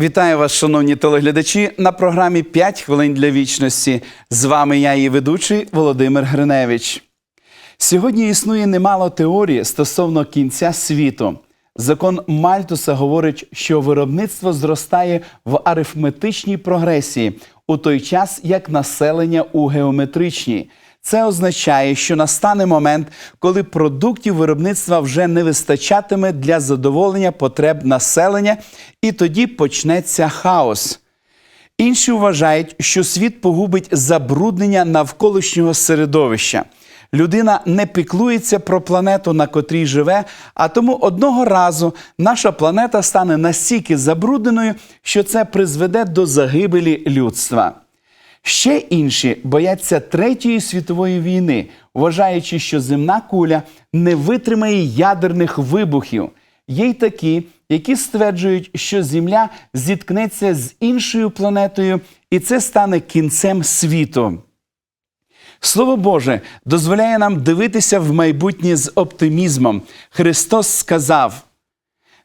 Вітаю вас, шановні телеглядачі, на програмі «5 хвилин для вічності. З вами я, її ведучий Володимир Гриневич. Сьогодні існує немало теорій стосовно кінця світу. Закон Мальтуса говорить, що виробництво зростає в арифметичній прогресії, у той час як населення у геометричній. Це означає, що настане момент, коли продуктів виробництва вже не вистачатиме для задоволення потреб населення, і тоді почнеться хаос. Інші вважають, що світ погубить забруднення навколишнього середовища. Людина не піклується про планету, на котрій живе, а тому одного разу наша планета стане настільки забрудненою, що це призведе до загибелі людства. Ще інші бояться Третьої світової війни, вважаючи, що земна куля не витримає ядерних вибухів. Є й такі, які стверджують, що Земля зіткнеться з іншою планетою, і це стане кінцем світу. Слово Боже дозволяє нам дивитися в майбутнє з оптимізмом. Христос сказав: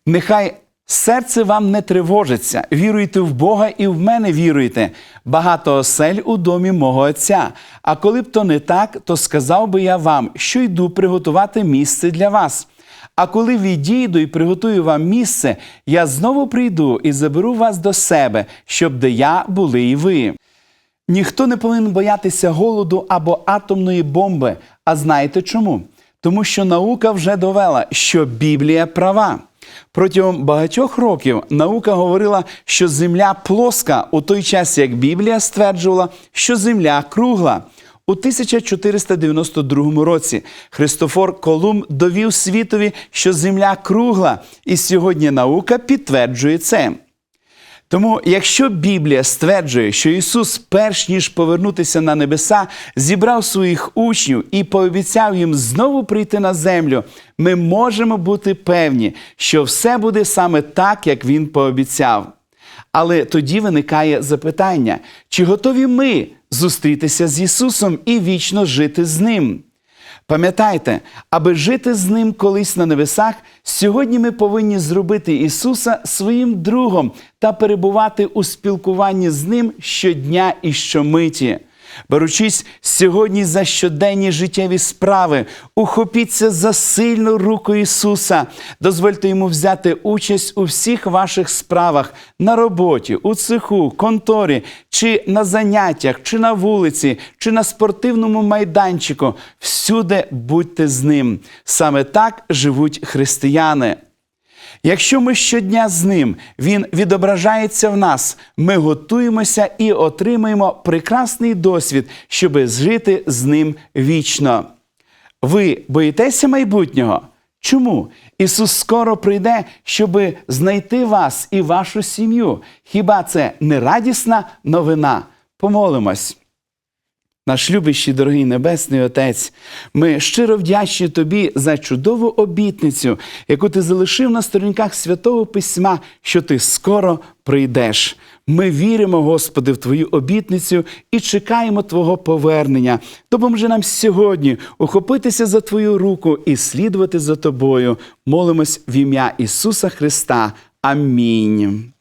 Нехай серце вам не тривожиться, віруйте в Бога і в мене віруйте. Багато осель у домі мого Отця. А коли б то не так, то сказав би я вам, що йду приготувати місце для вас. А коли відійду і приготую вам місце, я знову прийду і заберу вас до себе, щоб де я були і ви. Ніхто не повинен боятися голоду або атомної бомби. А знаєте чому? Тому що наука вже довела, що Біблія права. Протягом багатьох років наука говорила, що Земля плоска, у той час як Біблія стверджувала, що Земля кругла. У 1492 році Христофор Колумб довів світові, що Земля кругла, і сьогодні наука підтверджує це. Тому, якщо Біблія стверджує, що Ісус, перш ніж повернутися на небеса, зібрав своїх учнів і пообіцяв їм знову прийти на землю, ми можемо бути певні, що все буде саме так, як Він пообіцяв. Але тоді виникає запитання: чи готові ми зустрітися з Ісусом і вічно жити з Ним? Пам'ятайте, аби жити з ним колись на небесах, сьогодні ми повинні зробити Ісуса своїм другом та перебувати у спілкуванні з Ним щодня і щомиті. Беручись сьогодні за щоденні життєві справи, ухопіться за сильну руку Ісуса, дозвольте йому взяти участь у всіх ваших справах на роботі, у цеху, конторі, чи на заняттях, чи на вулиці, чи на спортивному майданчику. Всюди будьте з ним. Саме так живуть християни. Якщо ми щодня з ним, він відображається в нас, ми готуємося і отримаємо прекрасний досвід, щоб жити з ним вічно. Ви боїтеся майбутнього? Чому? Ісус скоро прийде, щоб знайти вас і вашу сім'ю. Хіба це не радісна новина? Помолимось. Наш любящий, дорогий Небесний Отець, ми щиро вдячні Тобі за чудову обітницю, яку ти залишив на сторінках Святого Письма, що ти скоро прийдеш. Ми віримо, Господи, в Твою обітницю і чекаємо Твого повернення. Допоможи нам сьогодні ухопитися за Твою руку і слідувати за Тобою. Молимось в ім'я Ісуса Христа. Амінь.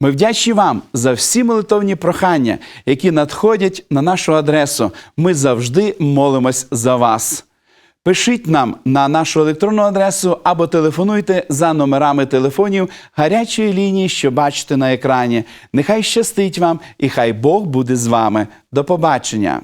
Ми вдячні вам за всі молитовні прохання, які надходять на нашу адресу. Ми завжди молимось за вас. Пишіть нам на нашу електронну адресу або телефонуйте за номерами телефонів гарячої лінії, що бачите на екрані. Нехай щастить вам і хай Бог буде з вами. До побачення!